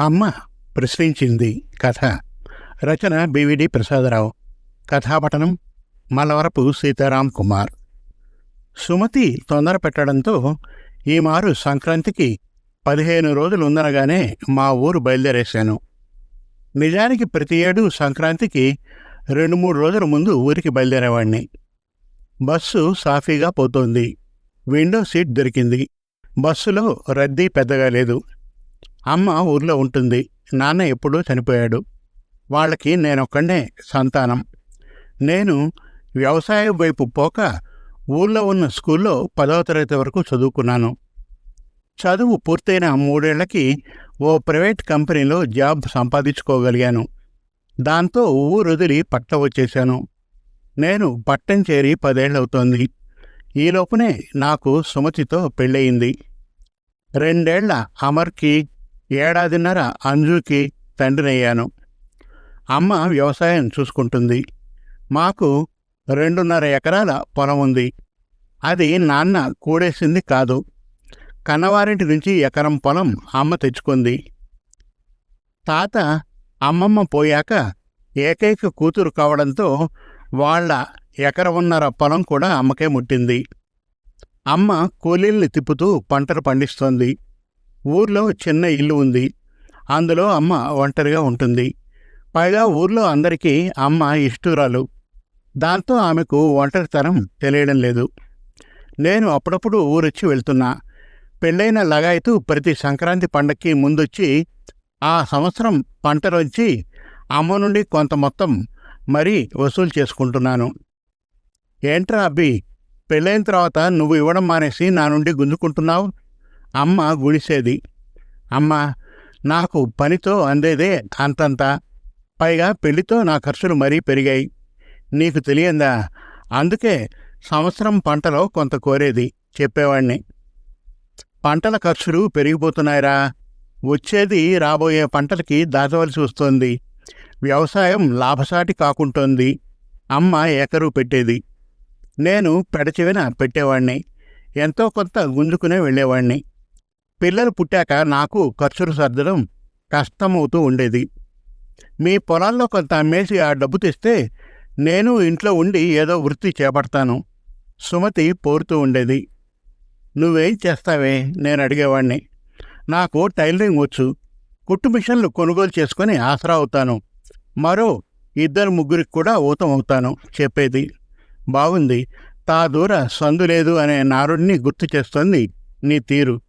అమ్మ ప్రశ్నించింది కథ. రచన బివిడి ప్రసాదరావు. కథాపటనం మలవరపు సీతారాం కుమార్. సుమతి తొందర పెట్టడంతో ఈ మారు సంక్రాంతికి పదిహేను రోజులు ఉందనగానే మా ఊరు బయలుదేరేశాను. నిజానికి ప్రతి ఏడు సంక్రాంతికి రెండు మూడు రోజుల ముందు ఊరికి బయలుదేరేవాడిని బస్సు సాఫీగా పోతోంది. విండో సీట్ దొరికింది. బస్సులో రద్దీ పెద్దగా లేదు. అమ్మ ఊర్లో ఉంటుంది. నాన్న ఎప్పుడూ చనిపోయాడు. వాళ్ళకి నేనొక్కడే సంతానం. నేను వ్యవసాయం వైపు పోక ఊళ్ళో ఉన్న స్కూల్లో పదవ తరగతి వరకు చదువుకున్నాను. చదువు పూర్తయిన మూడేళ్ళకి ఓ ప్రైవేట్ కంపెనీలో జాబ్ సంపాదించుకోగలిగాను. దాంతో ఊరు వదిలి పట్ట వచ్చేశాను. నేను పట్టం చేరి పదేళ్ళవుతోంది. ఈలోపునే నాకు సుమతితో పెళ్ళయింది. రెండేళ్ళ అమర్కి ఏడాదిన్నర అంజుకి తండ్రినయ్యాను. అమ్మ వ్యవసాయం చూసుకుంటుంది. మాకు రెండున్నర ఎకరాల పొలం ఉంది. అది నాన్న కూడేసింది కాదు. కన్నవారింటి నుంచి ఎకరం పొలం అమ్మ తెచ్చుకుంది. తాత అమ్మమ్మ పోయాక ఏకైక కూతురు కావడంతో వాళ్ళ ఎకరమున్నర పొలం కూడా అమ్మకే ముట్టింది. అమ్మ కూలీల్ని తిప్పుతూ పంటలు పండిస్తోంది. ఊర్లో చిన్న ఇల్లు ఉంది. అందులో అమ్మ ఒంటరిగా ఉంటుంది. పైగా ఊర్లో అందరికీ అమ్మ ఇష్టూరాలు. దాంతో ఆమెకు ఒంటరితనం తెలియడం లేదు. నేను అప్పుడప్పుడు ఊరొచ్చి వెళ్తున్నా. పెళ్ళైన లగాయతు ప్రతి సంక్రాంతి పండక్కి ముందొచ్చి ఆ సంవత్సరం పంటలోంచి అమ్మ నుండి కొంత మొత్తం మరీ వసూలు చేసుకుంటున్నాను. ఏంట్రా అబ్బి? పెళ్ళైన తర్వాత నువ్వు ఇవ్వడం మానేసి నా నుండి గుంజుకుంటున్నావు? అమ్మ గుడిసేది. అమ్మ నాకు పనితో అందేదే అంతంత. పైగా పెళ్ళితో నా ఖర్చులు మరీ పెరిగాయి. నీకు తెలియందా? అందుకే సంవత్సరం పంటలో కొంత కోరేది చెప్పేవాణ్ణి. పంటల ఖర్చులు పెరిగిపోతున్నాయిరా. వచ్చేది రాబోయే పంటలకి దాచవలసి వస్తోంది. వ్యవసాయం లాభసాటి కాకుంటోంది. అమ్మ ఏకరు పెట్టేది. నేను పెడచెవిన పెట్టేవాణ్ణి. ఎంతో కొంత గుంజుకునే వెళ్ళేవాణ్ణి. పిల్లలు పుట్టాక నాకు ఖర్చులు సర్దడం కష్టమవుతూ ఉండేది. మీ పొలాల్లో కొంత అమ్మేసి ఆ డబ్బు తెస్తే నేను ఇంట్లో ఉండి ఏదో వృత్తి చేపడతాను. సుమతి పోరుతూ ఉండేది. నువ్వేం చేస్తావే? నేను అడిగేవాణ్ణి. నాకు టైలరింగ్ వచ్చు. కుట్టు మిషన్లు కొనుగోలు చేసుకొని ఆసరా అవుతాను. మరో ఇద్దరు ముగ్గురికి కూడా ఊతం అవుతాను చెప్పేది. బాగుంది. తా దూర సందు లేదు అనే నారుడిని గుర్తు చేస్తోంది నీ తీరు.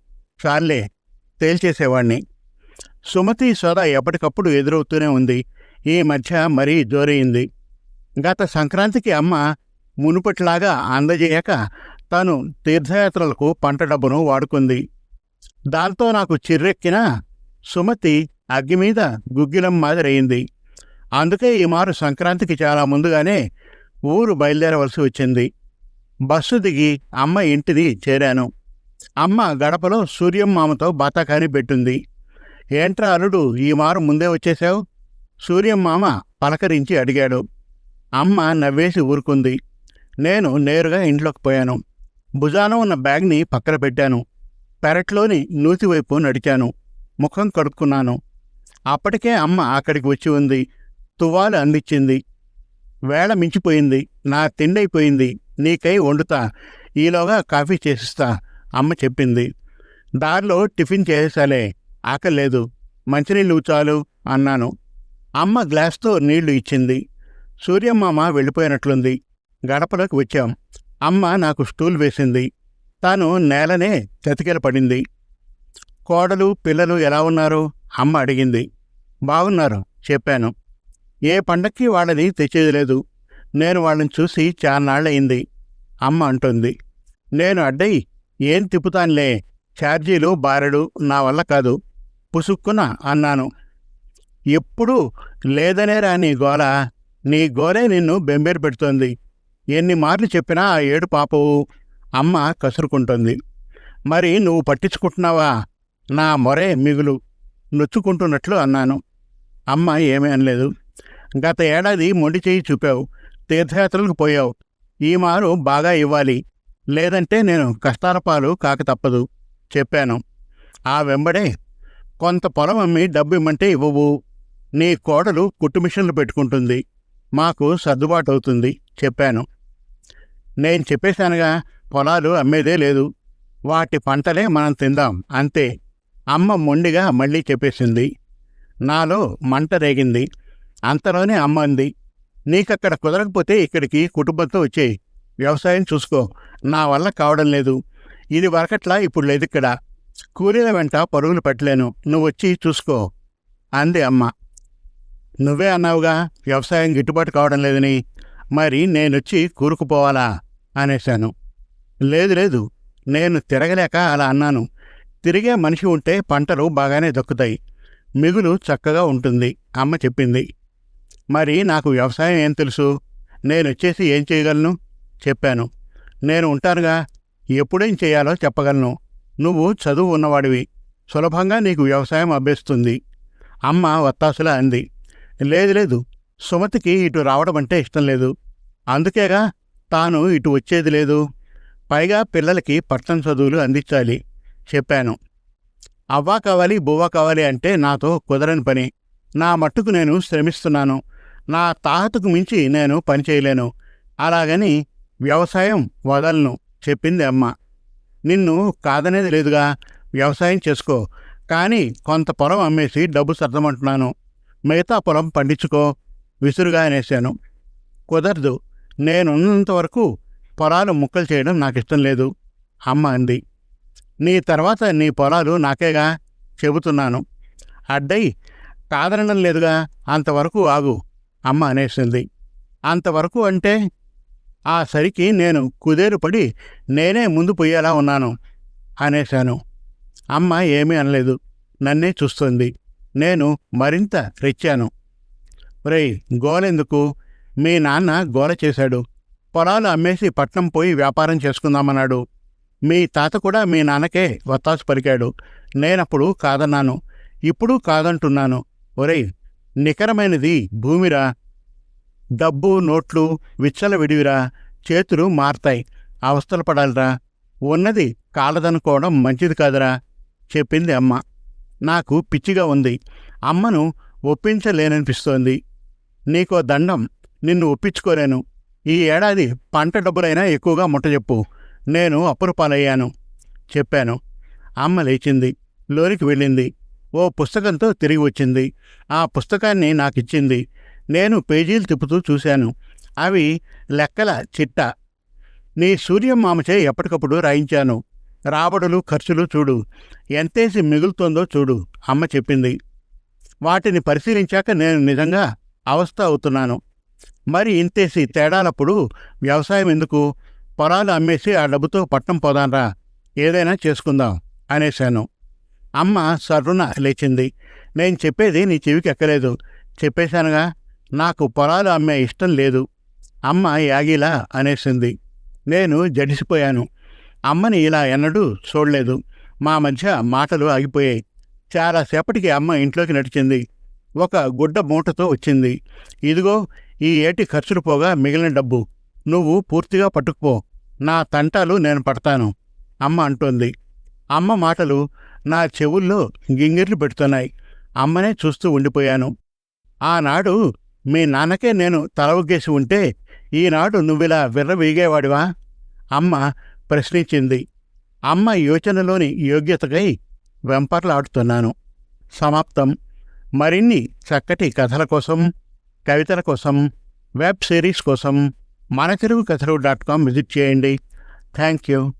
చార్లే తేల్చేసేవాణ్ణి. సుమతి సోదా ఎప్పటికప్పుడు ఎదురవుతూనే ఉంది. ఈ మధ్య మరీ జోరయింది. గత సంక్రాంతికి అమ్మ మునుపట్లాగా అందజేయక తాను తీర్థయాత్రలకు పంట డబ్బును వాడుకుంది. దాంతో నాకు చిర్రెక్కిన సుమతి అగ్గి మీద గుగ్గిలం మాదిరయింది. అందుకే ఈ మారు సంక్రాంతికి చాలా ముందుగానే ఊరు బయలుదేరవలసి వచ్చింది. బస్సు దిగి అమ్మ ఇంటిది చేరాను. అమ్మ గడపలో సూర్యం మామతో బాతాకాని పెట్టుంది. ఏంట్రా అల్లుడు ఈ మారు ముందే వచ్చేశావు? సూర్యం మామ పలకరించి అడిగాడు. అమ్మ నవ్వేసి ఊరుకుంది. నేను నేరుగా ఇంట్లోకి పోయాను. భుజాన ఉన్న బ్యాగ్ని పక్కన పెట్టాను. పెరట్లోని నూతివైపు నడిచాను. ముఖం కడుక్కున్నాను. అప్పటికే అమ్మ అక్కడికి వచ్చి ఉంది. తువ్వాలు అందించింది. వేళ మించిపోయింది. నా తిండైపోయింది. నీకై వండుతా. ఈలోగా కాఫీ చేసిస్తా. అమ్మ చెప్పింది. దారిలో టిఫిన్ చేసేసాలే ఆకలేదు మంచినీళ్ళు చాలు అన్నాను. అమ్మ గ్లాస్తో నీళ్ళు ఇచ్చింది. సూర్యమ్మ వెళ్ళిపోయినట్లుంది. గడపలోకి వచ్చాం. అమ్మ నాకు స్టూల్ వేసింది. తాను నేలనే చతికెల పడింది. కోడలు పిల్లలు ఎలా ఉన్నారు? అమ్మ అడిగింది. బాగున్నారు చెప్పాను. ఏ పండక్కి వాళ్ళని తెచ్చేది లేదు. నేను వాళ్ళని చూసి చాన్నాళ్ళయింది అమ్మ అంటుంది. నేను అడ్డయి ఏం తిప్పుతానులే? ఛార్జీలు బారెడు నా వల్ల కాదు. పుసుక్కున అన్నాను. ఎప్పుడు లేదనే రా నీ గోల. నీ గోలే నిన్ను బెంబేరు పెడుతోంది. ఎన్ని మార్లు చెప్పినా ఆ ఏడు పాపవు అమ్మ కసురుకుంటుంది. మరి నువ్వు పట్టించుకుంటున్నావా? నా మొరే మిగులు. నొచ్చుకుంటున్నట్లు అన్నాను. అమ్మ ఏమీ అనలేదు. గత ఏడాది మొండి చేయి చూపావు. తీర్థయాత్రలకు పోయావు. ఈ మారు బాగా ఇవ్వాలి. లేదంటే నేను కష్టాల పాలు కాక తప్పదు. చెప్పాను. ఆ వెంబడే కొంత పొలం అమ్మి డబ్బు ఇమ్మంటే ఇవ్వవు. నీ కోడలు కుట్టు మిషన్లు పెట్టుకుంటుంది. మాకు సర్దుబాటు అవుతుంది చెప్పాను. నేను చెప్పేశానుగా పొలాలు అమ్మేదే లేదు. వాటి పంటలే మనం తిందాం. అంతే. అమ్మ మొండిగా మళ్ళీ చెప్పేసింది. నాలో మంట రేగింది. అంతలోనే అమ్మ అంది. నీకక్కడ కుదరకపోతే ఇక్కడికి కుటుంబంతో వచ్చేయి. వ్యవసాయం చూసుకో. నా వల్ల కావడం లేదు. ఇది వరకట్లా ఇప్పుడు లేదు ఇక్కడ. కూలీల వెంట పరుగులు పెట్టలేను. నువ్వు వచ్చి చూసుకో. అంది అమ్మ. నువ్వే అన్నావుగా వ్యవసాయం గిట్టుబాటు కావడం లేదని. మరి నేనొచ్చి కూరుకుపోవాలా? అనేశాను. లేదు లేదు నేను తిరగలేక అలా అన్నాను. తిరిగే మనిషి ఉంటే పంటలు బాగానే దక్కుతాయి. మిగులు చక్కగా ఉంటుంది అమ్మ చెప్పింది. మరి నాకు వ్యవసాయం ఏం తెలుసు? నేనొచ్చేసి ఏం చేయగలను? చెప్పాను. నేను ఉంటానుగా. ఎప్పుడేం చేయాలో చెప్పగలను. నువ్వు చదువు ఉన్నవాడివి. సులభంగా నీకు వ్యవసాయం అభ్యస్తుంది అమ్మ వత్తాసులా అంది. లేదు లేదు. సుమతికి ఇటు రావడం అంటే ఇష్టం లేదు. అందుకేగా తాను ఇటు వచ్చేది లేదు. పైగా పిల్లలకి పట్టణ చదువులు అందించాలి. చెప్పాను. అవ్వా కావాలి బువ్వా కావాలి అంటే నాతో కుదరని పని. నా మట్టుకు నేను శ్రమిస్తున్నాను. నా తాహతకు మించి నేను పని చేయలేను. అలాగని వ్యవసాయం వదలను చెప్పింది అమ్మ. నిన్ను కాదనేది లేదుగా వ్యవసాయం చేసుకో. కానీ కొంత పొలం అమ్మేసి డబ్బు సర్దమంటున్నాను. మిగతా పొలం పండించుకో విసురుగా అనేశాను. కుదరదు. నేనున్నంత వరకు పొలాలు ముక్కలు చేయడం నాకు ఇష్టం లేదు అమ్మ అంది. నీ తర్వాత నీ పొలాలు నాకేగా చెబుతున్నాను. అడ్డై కాదనడం లేదుగా అంతవరకు ఆగు అమ్మ అనేసింది. అంతవరకు అంటే ఆ సరికి నేను కుదేరుపడి నేనే ముందు పోయేలా ఉన్నాను అనేశాను. అమ్మ ఏమీ అనలేదు. నన్నే చూస్తుంది. నేను మరింత రెచ్చాను. రే గోలెందుకు? మీ నాన్న గోల చేశాడు. పొలాలు అమ్మేసి పట్నం పోయి వ్యాపారం చేసుకుందామన్నాడు. మీ తాత కూడా మీ నాన్నకే వత్తాసు పలికాడు. నేనప్పుడు కాదన్నాను. ఇప్పుడు కాదంటున్నాను. ఒరేయ్ నికరమైనది భూమిరా. డబ్బు నోట్లు విచ్చల విడివిరా చేతులు మారతాయి. అవస్థలు పడాలిరా. ఉన్నది కాలదనుకోవడం మంచిది కాదురా చెప్పింది అమ్మ. నాకు పిచ్చిగా ఉంది. అమ్మను ఒప్పించలేననిపిస్తోంది. నీకో దండం నిన్ను ఒప్పించుకోలేను. ఈ ఏడాది పంట డబ్బులైనా ఎక్కువగా ముట్టజెప్పు. నేను అప్పులు పాలయ్యాను చెప్పాను. అమ్మ లేచింది లోనికి వెళ్ళింది. ఓ పుస్తకంతో తిరిగి వచ్చింది. ఆ పుస్తకాన్ని నాకిచ్చింది. నేను పేజీలు తిప్పుతూ చూశాను. అవి లెక్కల చిట్ట. నీ సూర్యం మామచే ఎప్పటికప్పుడు రాయించాను. రాబడులు ఖర్చులు చూడు. ఎంతేసి మిగులుతోందో చూడు అమ్మ చెప్పింది. వాటిని పరిశీలించాక నేను నిజంగా అవస్థ అవుతున్నాను. మరి ఇంతేసి తేడాలప్పుడు వ్యవసాయం ఎందుకు? పొలాలు అమ్మేసి ఆ డబ్బుతో పట్టం పోదాన్రా ఏదైనా చేసుకుందాం అనేశాను. అమ్మ సర్రున లేచింది. నేను చెప్పేది నీ చెవికి ఎక్కలేదు చెప్పేశానుగా నాకు పొలాలు అమ్మే ఇష్టం లేదు. అమ్మ యాగిలా అనేసింది. నేను జడిసిపోయాను. అమ్మని ఇలా ఎన్నడూ చూడలేదు. మా మధ్య మాటలు ఆగిపోయాయి. చాలాసేపటికి అమ్మ ఇంట్లోకి నడిచింది. ఒక గుడ్డ మూటతో వచ్చింది. ఇదిగో ఈ ఏటి ఖర్చులు పోగా మిగిలిన డబ్బు. నువ్వు పూర్తిగా పట్టుకుపో. నా తంటాలు నేను పడతాను. అమ్మ అంటోంది. అమ్మ మాటలు నా చెవుల్లో గింగిర్లు పెడుతున్నాయి. అమ్మనే చూస్తూ ఉండిపోయాను. ఆనాడు మీ నాన్నకే నేను తలవగేసి ఉంటే ఈనాడు నువ్విలా విర్రవీగేవాడివా అమ్మ ప్రశ్నించింది. అమ్మ యోచనలోని యోగ్యతకై వెంపర్లాడుతున్నాను. సమాప్తం. మరిన్ని చక్కటి కథల కోసం కవితల కోసం వెబ్ సిరీస్ కోసం మన తెలుగు కథలు డాట్ కామ్ విజిట్ చేయండి. Thank you.